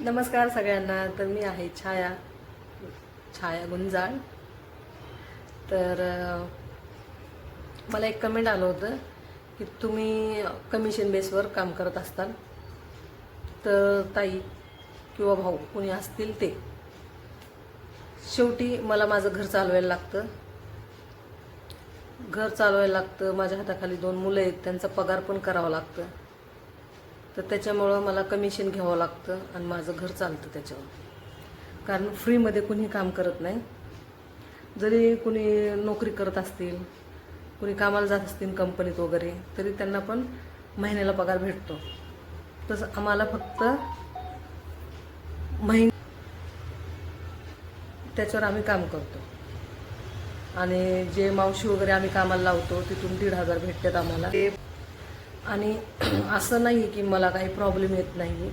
नमस्कार सगळ्यांना. तर मी आहे छाया. छाया गुंजाळ. तर मला एक कमेंट आलं होतं की तुम्ही कमिशन बेसवर काम करत असताल. तर ताई किंवा भाऊ कोणी असतील ते. शेवटी मला माझं घर चालवायला लागतं. घर चालवायला लागतं. माझ्या हाताखाली दोन मुलं आहेत. त्यांचा पगार पण करावा लागतं. तर त्याच्यामुळं मला कमिशन घ्यावं लागतं आणि माझं घर चालतं त्याच्यावर. कारण फ्रीमध्ये कुणी काम करत नाही. जरी कुणी नोकरी करत असतील कुणी कामाला जात असतील कंपनीत वगैरे तरी त्यांना पण महिन्याला पगार भेटतो. तसं आम्हाला फक्त महिन त्याच्यावर आम्ही काम करतो. आणि जे मावशी वगैरे आम्ही कामाला लावतो तिथून दीड हजार भेटतात आम्हाला. ते आणि असं नाही आहे की मला काही प्रॉब्लेम येत नाही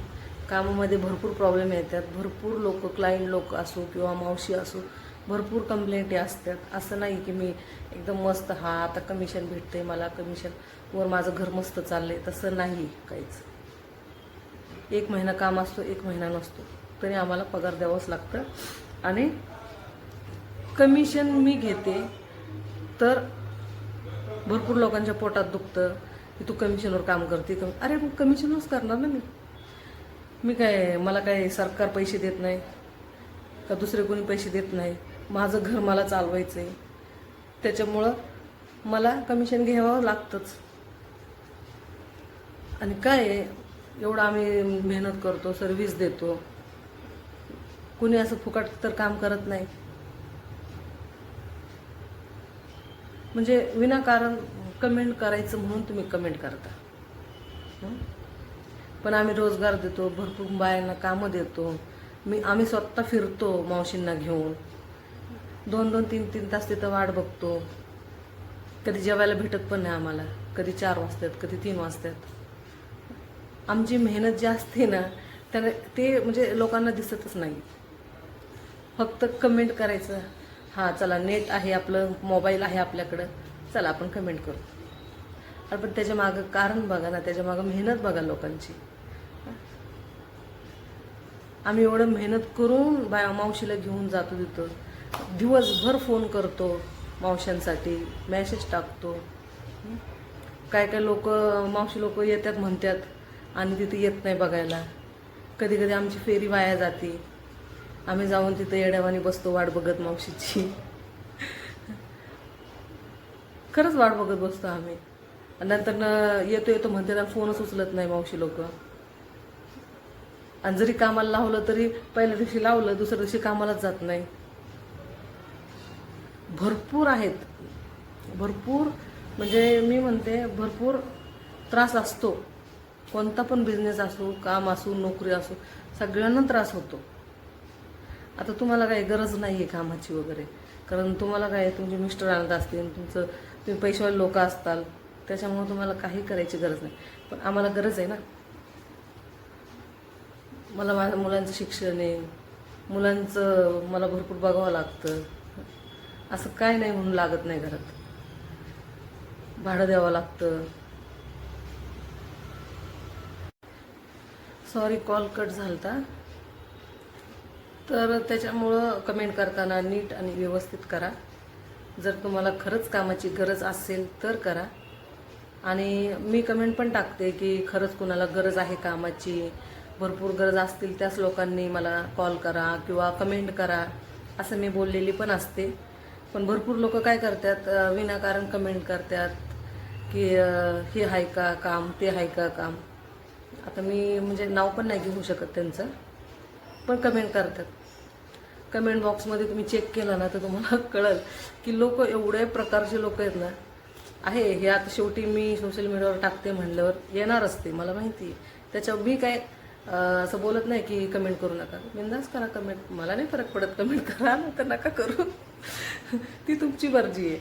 कामामध्ये भरपूर प्रॉब्लेम येतात. भरपूर लोक क्लायंट लोक असो किंवा मावशी असो भरपूर कंप्लेंटी असतात. असं नाही की मी एकदम मस्त हा आता कमिशन भेटते मला कमिशन वर माझं घर मस्त चाललंय. तसं नाही काहीच. एक महिना काम असतो एक महिना नसतो. तरी आम्हाला पगार द्यावंच लागतं. आणि कमिशन मी घेते तर भरपूर लोकांच्या पोटात दुखतं. की तू कमिशनवर काम करते कमी अरे मग कमिशनच करणार ना मी. मी काय मला काय सरकार पैसे देत नाही? का दुसरे कोणी पैसे देत नाही? माझं घर मला चालवायचं आहे त्याच्यामुळं मला कमिशन घ्यावं लागतंच. आणि काय आहे, एवढं आम्ही मेहनत करतो सर्व्हिस देतो. कुणी असं फुकट तर काम करत नाही. म्हणजे विनाकारण कमेंट करायचं म्हणून तुम्ही कमेंट करता. पण आम्ही रोजगार देतो भरपूर बायांना कामं देतो. मी आम्ही स्वतः फिरतो मावशींना घेऊन. दोन दोन तीन तीन तास तिथं वाट बघतो. कधी जेवायला भेटत पण नाही आम्हाला. कधी चार वाजतात कधी तीन वाजतात. आमची मेहनत जी असते ना त्याने ते म्हणजे लोकांना दिसतच नाही. फक्त कमेंट करायचं. हां चला नेट आहे आपलं मोबाईल आहे आपल्याकडं. चला आपण कमेंट करू. अरे पण त्याच्या मागं कारण बघा ना त्याच्या मागं मेहनत बघा लोकांची. आम्ही एवढं मेहनत करून बाया मावशीला घेऊन जातो तिथं. दिवसभर फोन करतो मावशांसाठी मॅसेज टाकतो. काय काय लोक मावशी लोक येतात म्हणतात आणि तिथे येत नाही बघायला. कधी कधी आमची फेरी वाया जाते. आम्ही जाऊन तिथं येड्यावानी बसतो वाट बघत मावशीची. खरंच वाट बघत बसतो आम्ही. नंतर न येतो येतो म्हणते ना फोनच उचलत नाही मावशी लोक. आणि जरी कामाला लावलं तरी पहिल्या दिवशी लावलं दुसऱ्या दिवशी कामालाच जात नाही. भरपूर आहेत. भरपूर म्हणजे मी म्हणते भरपूर त्रास असतो. कोणता पण बिझनेस असो काम असो नोकरी असो सगळ्यांना त्रास होतो. आता तुम्हाला काही गरज नाही आहे कामाची वगैरे. कारण तुम्हाला काय तुमचे मिस्टर आणत असतील तुमचं तुम्ही पैशावाले लोक असताल. त्याच्यामुळे तुम्हाला काही करायची गरज नाही. पण आम्हाला गरज आहे ना. मला माझ्या मुलांचं शिक्षण आहे. मुलांचं मला भरपूर बघावं लागतं. असं काय नाही म्हणून लागत नाही घरात. भाडं द्यावं लागतं. सॉरी कॉल कट झालता. तर त्याच्यामुळं कमेंट करताना नीट आणि व्यवस्थित करा. जर तुम्हाला खरंच कामाची गरज असेल तर करा. आणि मी कमेंट पण टाकते की खरंच कुणाला गरज आहे कामाची भरपूर गरज असतील त्याच लोकांनी मला कॉल करा किंवा कमेंट करा असं मी बोललेली पण असते. पण भरपूर लोक काय करतात विनाकारण कमेंट करतात की हे आहे का काम ते आहे का काम. आता मी म्हणजे नाव पण नाही घेऊ शकत त्यांचं पण कमेंट करतात. कमेंट बॉक्समध्ये तुम्ही चेक केलं ना तर तुम्हाला कळल की लोक एवढे प्रकारचे लोक आहेत ना आहे हे आता शेवटी मी सोशल मीडियावर टाकते म्हणल्यावर येणार असते मला माहिती आहे. त्याच्यावर मी काय असं बोलत नाही की कमेंट करू नका. बिंदास करा कमेंट मला नाही फरक पडत कमेंट करा ना तर नका करू. ती तुमची मर्जी आहे.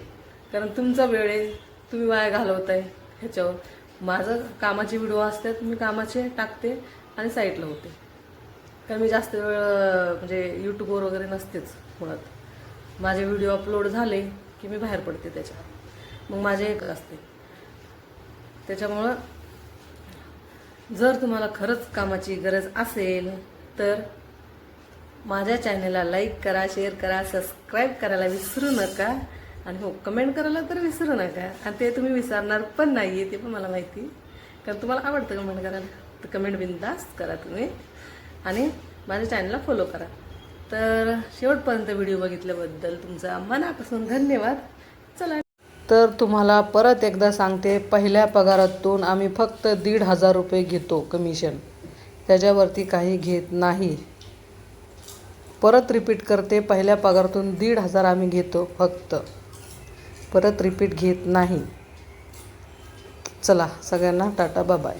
कारण तुमचा वेळ आहे तुम्ही वाया घालवताय ह्याच्यावर. माझं कामाचे व्हिडिओ असतात मी कामाचे टाकते आणि साईडला होते. कारण मी जास्त वेळ म्हणजे यूट्यूबवर वगैरे नसतेच मुळात. माझे व्हिडिओ अपलोड झाले की मी बाहेर पडते त्याच्या मग माझे एक असते. त्याच्यामुळं जर तुम्हाला खरंच कामाची गरज असेल तर माझ्या चॅनलला लाईक करा शेअर करा सबस्क्राईब करायला विसरू नका. आणि हो कमेंट करायला तर विसरू नका. आणि ते तुम्ही विसरणार पण नाही आहे ते पण मला माहिती. कारण तुम्हाला आवडतं कमेंट करायला. तर कमेंट बिंदास्त करा तुम्ही. आणि माझ्या चॅनलला फॉलो करा. तर शेवटपर्यंत व्हिडिओ बघितल्याबद्दल तुमचा मनापासून धन्यवाद. चला तर तुम्हाला परत एकदा सांगते पहिल्या पगारातून आम्ही फक्त दीड हजार रुपये घेतो कमिशन त्याच्यावरती काही घेत नाही. परत रिपीट करते पहिल्या पगारातून दीड हजार आम्ही घेतो फक्त. परत रिपीट घेत नाही. चला सगळ्यांना टाटा बाबाय